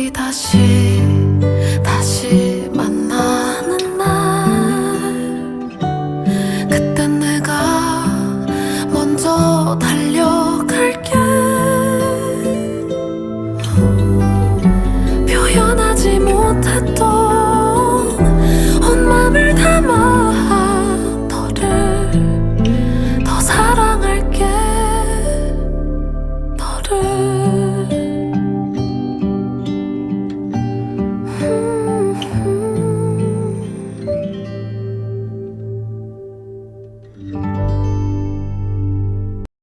우리 다시 다시 만나는 날. 그땐 내가 먼저 달려갈게. 표현하지 못했던 온 맘을 담아 너를 더 사랑할게. 너를